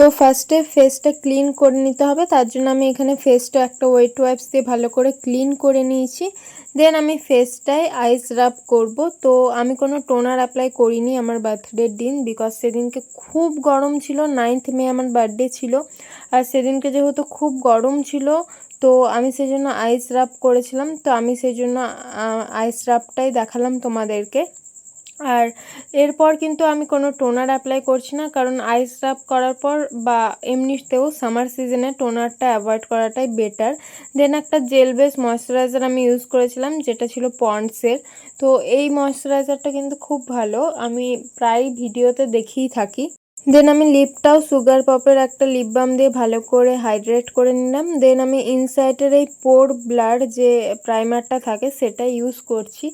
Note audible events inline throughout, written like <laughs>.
তো ফার্স্টে ফেসটা ক্লিন করে নিতে হবে। তার জন্য আমি এখানে ফেসটা একটা ওয়েট ওয়াইপস দিয়ে ভালো করে ক্লিন করে নিয়েছি। দেন আমি ফেসটায় আইস রাব করব। তো আমি কোনো টোনার অ্যাপ্লাই করিনি আমার বার্থডের দিন বিকজ সেদিনকে খুব গরম ছিল। নাইন্থ মে আমার বার্থডে ছিল। আর সেদিনকে যেহেতু খুব গরম ছিল, তো আমি সেই জন্য আইস রাব করেছিলাম। তো আমি সেই জন্য আইস রাবটাই দেখালাম তোমাদেরকে। আর এরপর কিন্তু আমি কোনো টোনার অ্যাপ্লাই করছি না, কারণ আইস রাব করার পর বা এমনিতেও সামার সিজনে টোনারটা অ্যাভয়েড করাটাই বেটার দেন একটা জেল বেস ময়শ্চারাইজার আমি ইউজ করেছিলাম, যেটা ছিল পন্ডসের তো এই ময়শ্চারাইজারটা কিন্তু খুব ভালো, আমি প্রায় ভিডিওতে দেখেই থাকি। দেন আমি লিপটাও সুগার পপের একটা লিপ বাম দিয়ে ভালো করে হাইড্রেট করে নিলাম। দেন আমি ইনসাইটের এই পোর ব্লার যে প্রাইমারটা থাকে সেটা ইউজ করছি।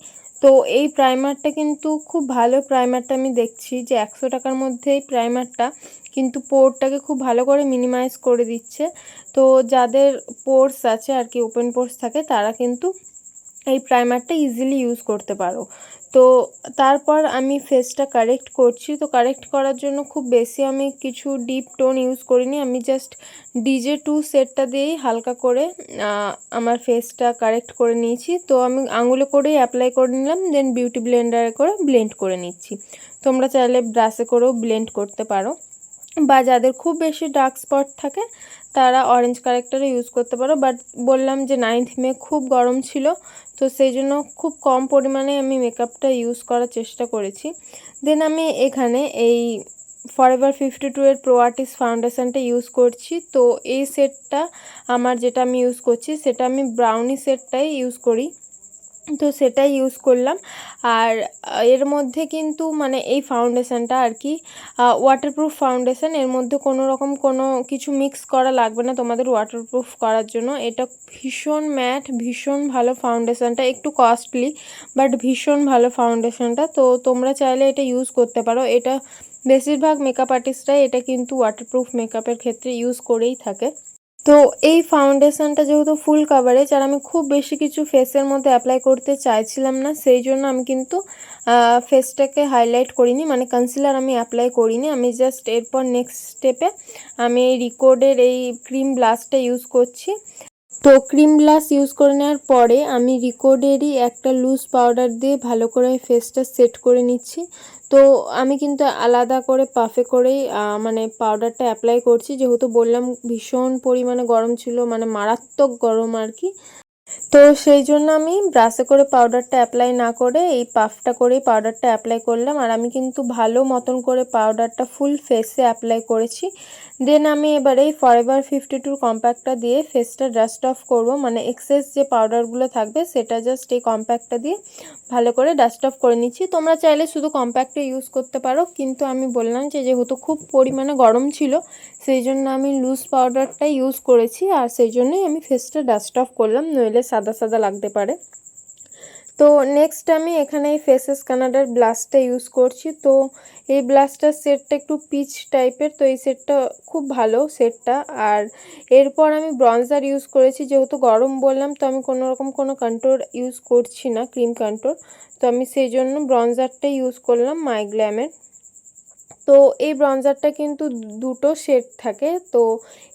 তো এই প্রাইমারটা কিন্তু খুব ভালো প্রাইমারটা আমি দেখছি যে একশো টাকার মধ্যে এই প্রাইমারটা কিন্তু পোরটাকে খুব ভালো করে মিনিমাইজ করে দিচ্ছে। তো যাদের পোর্স আছে আর কি ওপেন পোর্স থাকে তারা কিন্তু এই প্রাইমারটা ইজিলি ইউজ করতে পারো। তো তারপর আমি ফেসটা কারেক্ট করছি। তো কারেক্ট করার জন্য খুব বেশি আমি কিছু ডিপ টোন ইউজ করিনি। আমি জাস্ট ডিজে টু সেটটা দিয়েই হালকা করে আমার ফেসটা কারেক্ট করে নিয়েছি। তো আমি আঙুলে করেই অ্যাপ্লাই করে নিলাম দেন বিউটি ব্লেন্ডারে করে ব্লেন্ড করে নিচ্ছি। তোমরা চাইলে ব্রাশে করেও ব্লেন্ড করতে পারো। বা যাদের খুব বেশি ডার্ক স্পট থাকে, তারা অরেঞ্জ কারেক্টারও ইউজ করতে পারো। বাট বললাম যে নাইন্থ মে খুব গরম ছিল, তো সেই জন্য খুব কম পরিমাণে আমি মেকআপটা ইউজ করার চেষ্টা করেছি। দেন আমি এখানে এই ফরএভার ফিফটি টু এর প্রো আর্টিস্ট ফাউন্ডেশনটা ইউজ করছি। তো এই সেটটা আমার যেটা আমি ইউজ করছি, সেটা আমি ব্রাউনি সেটটাই ইউজ করি। তো সেটাই ইউজ করলাম। আর এর মধ্যে কিন্তু মানে এই ফাউন্ডেশানটা আর কি ওয়াটারপ্রুফ ফাউন্ডেশান এর মধ্যে কোনো রকম কোনো কিছু মিক্স করা লাগবে না তোমাদের ওয়াটারপ্রুফ করার জন্য। এটা ভীষণ ম্যাট ভীষণ ভালো ফাউন্ডেশানটা একটু কস্টলি বাট ভীষণ ভালো ফাউন্ডেশানটা তো তোমরা চাইলে এটা ইউজ করতে পারো। এটা বেশিরভাগ মেকআপ আর্টিস্টরাই এটা কিন্তু ওয়াটারপ্রুফ মেকআপের ক্ষেত্রে ইউজ করেই থাকে। তো এই ফাউন্ডেশনটা যেহেতু ফুল কাভারেজ আর আমি খুব বেশি কিছু ফেসের মধ্যে অ্যাপ্লাই করতে চাইছিলাম না, সেই জন্য আমি কিন্তু ফেসটাকে হাইলাইট করিনি। মানে কনসিলার আমি অ্যাপ্লাই করিনি। আমি জাস্ট এরপর নেক্সট স্টেপে আমি এই রিকোডের এই ক্রিম ব্লাস্টটা ইউজ করছি। তো ক্রিম গ্লাস ইউজ করে নেওয়ার পরে আমি রিকোডেরই একটা লুজ পাউডার দিয়ে ভালো করে ফেসটা সেট করে নিচ্ছি। তো আমি কিন্তু আলাদা করে পাফে করেই মানে পাউডারটা অ্যাপ্লাই করছি। যেহেতু বললাম ভীষণ পরিমাণে গরম ছিল মানে মারাত্মক গরম আর কি। তো সেই জন্য আমি ব্রাশে করে পাউডারটা অ্যাপ্লাই না করে, এই পাফটা করেই পাউডারটা অ্যাপ্লাই করলাম। আর আমি কিন্তু ভালো মতন করে পাউডারটা ফুল ফেসে অ্যাপ্লাই করেছি। দেন আমি এবারে এই ফরএভার ফিফটি টুর কম্প্যাক্টটা দিয়ে ফেসটা ডাস্ট অফ করব। মানে এক্সেস যে পাউডারগুলো থাকবে, সেটা জাস্ট এই কম্প্যাক্টটা দিয়ে ভালো করে ডাস্ট অফ করে নিচ্ছি। তোমরা চাইলে শুধু কম্প্যাক্টে ইউজ করতে পারো। কিন্তু আমি বললাম যে, যেহেতু খুব পরিমাণে গরম ছিল, সেই জন্য আমি লুজ পাউডারটা ইউজ করেছি। আর সেই জন্যই আমি ফেসটা ডাস্ট অফ করলাম। নইলে সাদা সাদা লাগতে পারে। তো নেক্সট আমি এখানে এই ফেসেস কানাডার ব্লাশটা ইউজ করছি। তো এই ব্লাশটার সেটটা একটু পিচ টাইপের তো এই সেটটা খুব ভালো সেটটা আর এরপর আমি ব্রঞ্জার ইউজ করেছি, যেহেতু গরম বললাম, তো আমি কোনো রকম কোনো কন্ট্রোর ইউজ করছি না ক্রিম কন্ট্রোর তো আমি সেই জন্য ব্রঞ্জারটাই ইউজ করলাম মাইগ্ল্যামের তো এই ব্রঞ্জারটা কিন্তু দুটো শেড থাকে। তো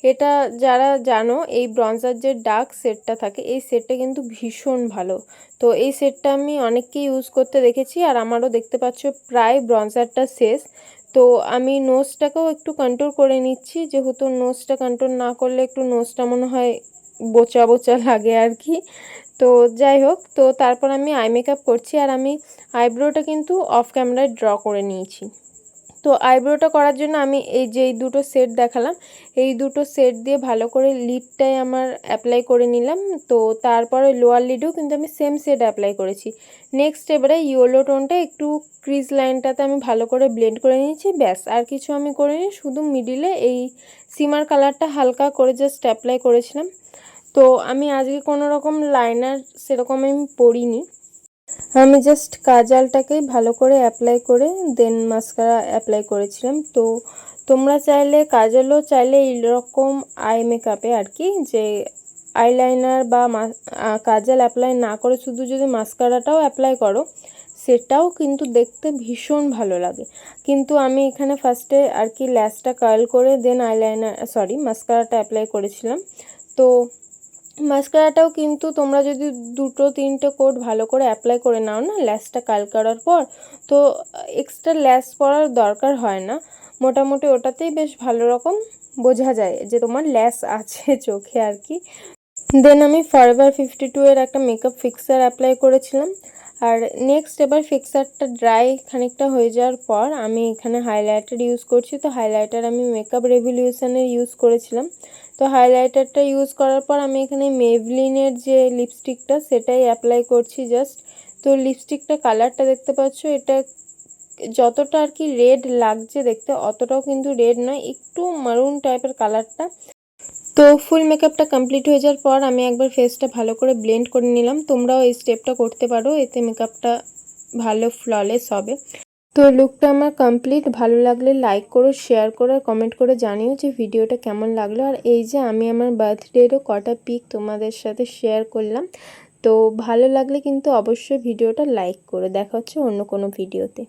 এটা যারা জানো, এই ব্রঞ্জার যে ডার্ক সেটটা থাকে, এই সেটটা কিন্তু ভীষণ ভালো। তো এই সেটটা আমি অনেককেই ইউজ করতে দেখেছি আর আমারও দেখতে পাচ্ছ প্রায় ব্রঞ্জারটা শেষ। তো আমি নোজটাকেও একটু কন্ট্রোল করে নিচ্ছি, যেহেতু নোজটা কন্ট্রোল না করলে একটু নোজটা মনে হয় বোচা বোচা লাগে আর কি। তো যাই হোক, তো তারপর আমি আই মেকআপ করছি আর আমি আইব্রোটা কিন্তু অফ ক্যামেরায় ড্র করে নিয়েছি। তো আইব্রোটা করার জন্য আমি এই যে এই দুটো সেট দেখালাম, এই দুটো সেট দিয়ে ভালো করে লিডটাই আমার অ্যাপ্লাই করে নিলাম। তো তারপরে লোয়ার লিডেও কিন্তু আমি সেম সেট অ্যাপ্লাই করেছি। নেক্সট এবারে ইয়েলো টোনটা একটু ক্রিজ লাইনটাতে আমি ভালো করে ব্লেন্ড করে নিয়েছি, ব্যাস, আর কিছু আমি করিনি, শুধু মিডিলে এই সিমার কালারটা হালকা করে জাস্ট অ্যাপ্লাই করেছিলাম। তো আমি আজকে কোনো রকম লাইনার সেরকম আমি পরিনি। আমি জাস্ট কাজালটাকেই ভালো করে অ্যাপ্লাই করে দেন মাস্কারা অ্যাপ্লাই করেছিলাম। তো তোমরা চাইলে, কাজলও চাইলে এইরকম আই মেকআপে আর কি, যে আইলাইনার বা কাজল অ্যাপ্লাই না করে, শুধু যদি মাস্কারাটাও অ্যাপ্লাই করো, সেটাও কিন্তু দেখতে ভীষণ ভালো লাগে। কিন্তু আমি এখানে ফার্স্টে আর কি ল্যাসটা কার্ল করে দেন আইলাইনার সরি মাস্কারাটা অ্যাপ্লাই করেছিলাম। তো মাস্কারাটাও কিন্তু তোমরা যদি দুটো, তিনটে কোট ভালো করে অ্যাপ্লাই করে নাও না ল্যাসটা কাল করার পর, তো এক্সট্রা ল্যাস পরার দরকার হয় না। মোটামুটি ওটাতেই বেশ ভালো রকম বোঝা যায় যে তোমার ল্যাস আছে <laughs> চোখে আর কি। দেন আমি ফরএভার ফিফটি টু এর একটা মেকআপ ফিক্সার অ্যাপ্লাই করেছিলাম। আর নেক্সট এবার ফিক্সারটা ড্রাই খানিকটা হয়ে যাওয়ার পর আমি এখানে হাইলাইটার ইউজ করছি। তো হাইলাইটার আমি মেকআপ রেভলিউশনের ইউজ করেছিলাম। তো হাইলাইটারটা ইউজ করার পর আমি এখানে মেভলিনের যে লিপস্টিকটা সেটাই অ্যাপ্লাই করছি জাস্ট তো লিপস্টিকটা কালারটা দেখতে পাচ্ছ, এটা যতটা আর কি রেড লাগছে দেখতে, অতটাও কিন্তু রেড নয়, একটু মারুন টাইপের কালারটা তো ফুল মেকআপটা কমপ্লিট হয়ে যাওয়ার পর আমি একবার ফেসটা ভালো করে ব্লেন্ড করে নিলাম। তোমরাও এই স্টেপটা করতে পারো, এতে মেকআপটা ভালো ফ্ললেস হবে। তো লুকটা আমার কমপ্লিট ভালো লাগলে লাইক করো শেয়ার করো, আর কমেন্ট করে জানিও যে ভিডিওটা কেমন লাগল। আর এই যে আমি আমার বার্থডেরও কটা পিক তোমাদের সাথে শেয়ার করলাম, তো ভালো লাগলে কিন্তু অবশ্যই ভিডিওটা লাইক করো দেখা হচ্ছে অন্য কোনো ভিডিওতে